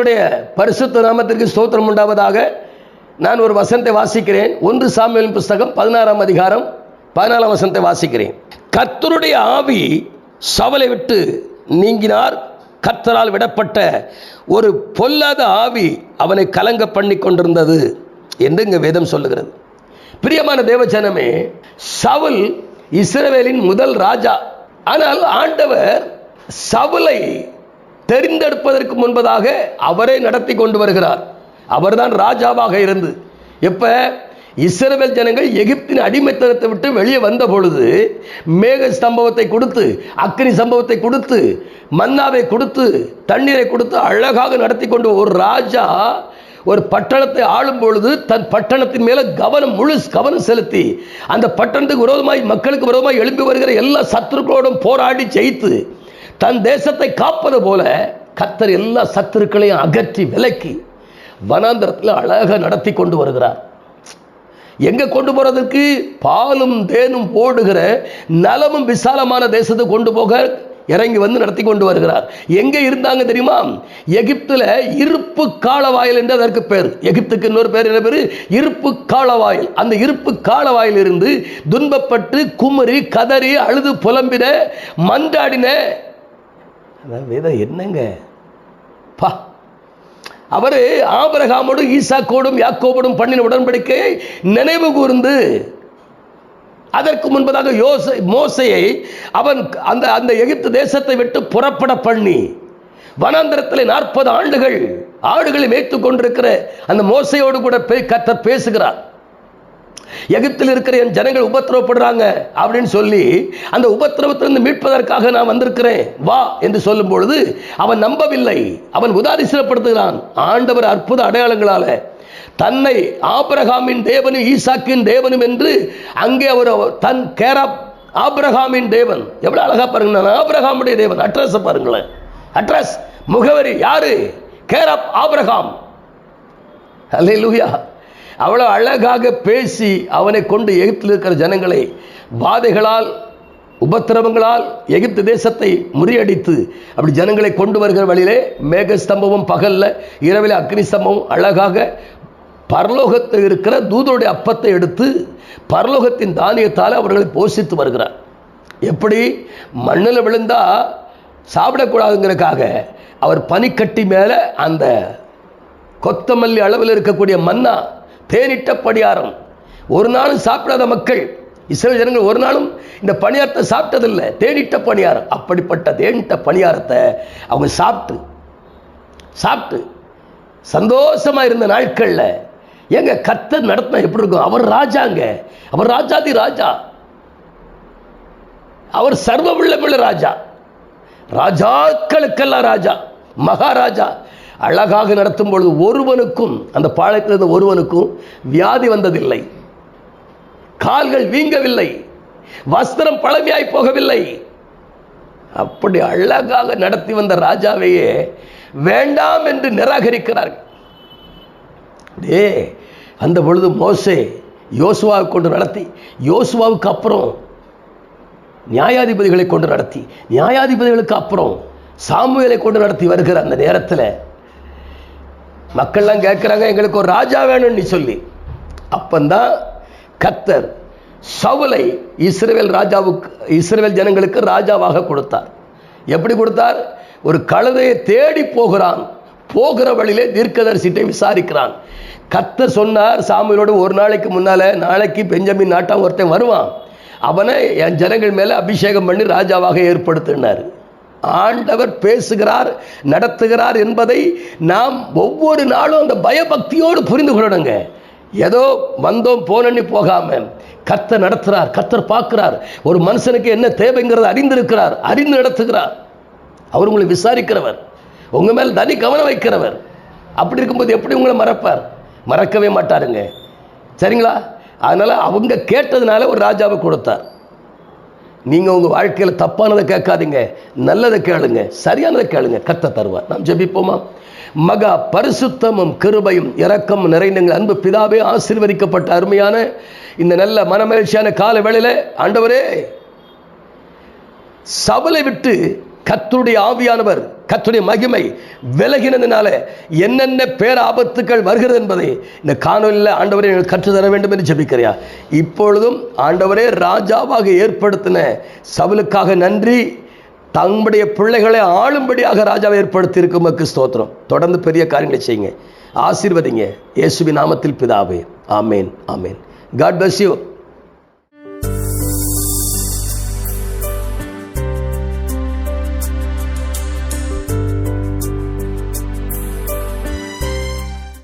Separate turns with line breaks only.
கர்த்தருடைய பரிசுத்த நாமத்திற்கு ஸ்தோத்திரம் உண்டாவதாக. நான் ஒரு வசனத்தை வாசிக்கிறேன். ஒன்று சாமியலின் புஸ்தகம் பதினாறாம் அதிகாரம் பதினாலாம் வசனத்தை வாசிக்கிறேன். கர்த்தருடைய ஆவி சவலை விட்டு நீங்கினார். கர்த்தரால் விடப்பட்ட ஒரு பொல்லாத ஆவி அவனை கலங்க பண்ணி கொண்டிருந்தது என்று இங்கே வேதம் சொல்லுகிறது. பிரியமான தேவச்சனமே சவுல் இஸ்ரவேலின் முதல் ராஜா. ஆனால் ஆண்டவர் சவுலை தெரிந்தெடுப்பதற்கு முன்பதாக அவரே நடத்தி கொண்டு வருகிறார். அவர்தான் ராஜாவாக இருந்து. எப்ப? இஸ்ரவேல் ஜனங்கள் எகிப்தின் அடிமைத்தனத்தை விட்டு வெளியே வந்த பொழுது மேக சம்பவத்தை கொடுத்து அக்னி சம்பவத்தை கொடுத்து மன்னாவை கொடுத்து தண்ணீரை கொடுத்து அழகாக நடத்தி கொண்டு ஒரு ராஜா ஒரு பட்டணத்தை ஆளும் பொழுது தன் பட்டணத்தின் மேல கவனம் முழு கவனம் செலுத்தி அந்த பட்டணத்துக்கு விரோதமாய் மக்களுக்கு விரோதமாய் எழுப்பி வருகிற எல்லா சத்துருக்களோடும் போராடி ஜெயித்து தன் தேசத்தை காப்பது போல கத்தர் எல்லா சத்துருக்களையும் அகற்றி விலக்கி வனாந்தரத்தில் அழகாக நடத்தி கொண்டு வருகிறார். எங்க கொண்டு போறதுக்கு? பாலும் தேனும் போடுகிற நலமும் விசாலமான தேசத்தை கொண்டு போக இறங்கி வந்து நடத்தி கொண்டு வருகிறார். எங்க இருந்தாங்க தெரியுமா? எகிப்துல இருப்பு காலவாயில் என்று அதற்கு பேர். எகிப்துக்கு இன்னொரு பேர் என்ன பேரு? இருப்பு காலவாயில். அந்த இருப்பு காலவாயில் இருந்து துன்பப்பட்டு குமரி கதறி அழுது புலம்பின மன்றாடின அதான் வேதம் என்னங்க? பா. அவர் ஆபரகாமோடும் ஈசாக்கோடும் யாக்கோபோடும் பண்ணின உடன்படிக்கையை நினைவு கூர்ந்து அதற்கு முன்பதாக யோசை மோசையை அவன் அந்த அந்த எகிப்து தேசத்தை விட்டு புறப்பட பண்ணி வனாந்தரத்தில் நாற்பது ஆண்டுகள் ஆடுகளை மேய்த்து கொண்டிருக்கிற அந்த மோசையோடு கூட கத்த பேசுகிறார். எகிப்தில் இருக்கிற என் ஜனங்கள் உபத்திரவப்படுறாங்க அப்படின்னு சொல்லி அந்த உபத்திரவத்திலிருந்து மீட்பதற்காக நான் வந்திருக்கிறேன். வா என்று சொல்லும் பொழுது அவன் நம்பவில்லை. அவன் உதாரிசனப்படுத்துகிறான் ஆண்டவர் அற்புத அடையாளங்களால. தன்னை ஆபிரகாமின் தேவனும் ஈசாக்கின் தேவனும் என்று அங்கே அவர் தன் கேராப் ஆபிரகாமின் தேவன். எவ்வளவு அழகா பாருங்க நான் ஆபிரகாமுடைய தேவன். அட்ரஸ் பாருங்களேன். அட்ரஸ் முகவரி யாரு? கேராப் ஆபிரகாம். அல்லேலூயா அவ்வளோ அழகாக பேசி அவனை கொண்டு எகிப்தில் இருக்கிற ஜனங்களை வாதைகளால் உபத்திரவங்களால் எகிப்து தேசத்தை முறியடித்து அப்படி ஜனங்களை கொண்டு வருகிற வழியிலே மேக பகலில் பகல்ல இரவில் அக்னி ஸ்தம்பமும் அழகாக பரலோகத்தில் இருக்கிற தூதருடைய அப்பத்தை எடுத்து பரலோகத்தின் தானியத்தால் அவர்களை போஷித்து வருகிறார். எப்படி? மண்ணில் விழுந்தால் சாப்பிடக்கூடாதுங்கிறதுக்காக அவர் பனிக்கட்டி மேலே அந்த கொத்தமல்லி அளவில் இருக்கக்கூடிய மன்னா தேனிட்ட பணியாரம். ஒரு நாளும் சாப்பிடாத மக்கள் இஸ்ரேல் ஜனங்கள் ஒரு நாளும் இந்த பணியாரத்தை சாப்பிட்டதில்லை. தேனிட்ட பணியாரம். அப்படிப்பட்ட தேனிட்ட பணியாரத்தை அவங்க சாப்பிட்டு சாப்பிட்டு சந்தோஷமா இருந்த நாட்கள்ல எங்க கத்த நடத்தினா எப்படி இருக்கும்? அவர் ராஜாங்க. அவர் ராஜாதி ராஜா. அவர் சர்வ உள்ளமுள்ள ராஜா. ராஜாக்களுக்கெல்லாம் ராஜா. மகாராஜா. அழகாக நடத்தும் பொழுது ஒருவனுக்கும் அந்த பாளையத்தில் இருந்த ஒருவனுக்கும் வியாதி வந்ததில்லை. கால்கள் வீங்கவில்லை. வஸ்திரம் பழமையாய் போகவில்லை. அப்படி அழகாக நடத்தி வந்த ராஜாவையே வேண்டாம் என்று நிராகரிக்கிறார்கள். டே அந்த பொழுது மோசே யோசுவாவை கொண்டு நடத்தி யோசுவாவுக்கு அப்புறம் நியாயாதிபதிகளை கொண்டு நடத்தி நியாயாதிபதிகளுக்கு அப்புறம் சாமுவேலை கொண்டு நடத்தி வருகிற அந்த நேரத்தில் மக்கள்லாம் கேட்குறாங்க எங்களுக்கு ஒரு ராஜா வேணும்னு சொல்லி. அப்பந்தான் கத்தர் சவுலை இஸ்ரேல் ராஜாவுக்கு இஸ்ரேல் ஜனங்களுக்கு ராஜாவாக கொடுத்தார். எப்படி கொடுத்தார்? ஒரு கழுதையை தேடி போகிறான் போகிற வழியிலே தீர்க்கதரிசிட்டை விசாரிக்கிறான். கத்தர் சொன்னார் சாமியோட ஒரு நாளைக்கு முன்னால் நாளைக்கு பெஞ்சமின் நாட்டாம் ஒருத்தன் வருவான். அவனை என் ஜனங்கள் மேலே அபிஷேகம் பண்ணி ராஜாவாக ஏற்படுத்தினார். ஆண்டவர் பேசுகிறார் நடத்துகிறார் என்பதை நாம் ஒவ்வொரு நாளும் அந்த பயபக்தியோடு புரிந்து கொள்ளணுங்க. ஏதோ வந்தோம் போனன்னு போகாம கத்தர் நடத்துகிறார் கத்தர் பார்க்கிறார். ஒரு மனுஷனுக்கு என்ன தேவைங்கிறத அறிந்திருக்கிறார் அறிந்து நடத்துகிறார். அவர் உங்களை விசாரிக்கிறவர் உங்கள் மேல் தனி கவனம் வைக்கிறவர். அப்படி இருக்கும்போது எப்படி உங்களை மறப்பார்? மறக்கவே மாட்டாருங்க. சரிங்களா? அதனால் அவங்க கேட்டதுனால ஒரு ராஜாவை கொடுத்தார். நீங்கள் உங்கள் வாழ்க்கையில் தப்பானதை கேட்காதீங்க நல்லதை கேளுங்க சரியானதை கேளுங்க. கத்த தருவார். நாம் ஜெபிப்போமா? மகா பரிசுத்தமும் கிருபையும் இரக்கம் நிறைந்தங்கள் அன்பு பிதாவே ஆசீர்வதிக்கப்பட்ட அருமையான இந்த நல்ல மனமகிழ்ச்சியான கால வேளையில் ஆண்டவரே சபலை விட்டு கத்துடைய ஆவியானவர் கத்துடைய மகிமை விலகினதுனால என்னென்ன பேராபத்துக்கள் வருகிறது என்பதை இந்த காணொலியில் ஆண்டவரை எனக்கு கற்றுத்தர வேண்டும் என்று ஜபிக்கிறியா? இப்பொழுதும் ஆண்டவரே ராஜாவாக ஏற்படுத்தின சவுலுக்காக நன்றி. தங்களுடைய பிள்ளைகளை ஆளும்படியாக ராஜாவை ஏற்படுத்தி இருக்கும் ஸ்தோத்திரம். தொடர்ந்து பெரிய காரியங்களை செய்யுங்க. ஆசீர்வதிங்க. இயேசுவி நாமத்தில் பிதாவே. ஆமேன். ஆமேன். God bless you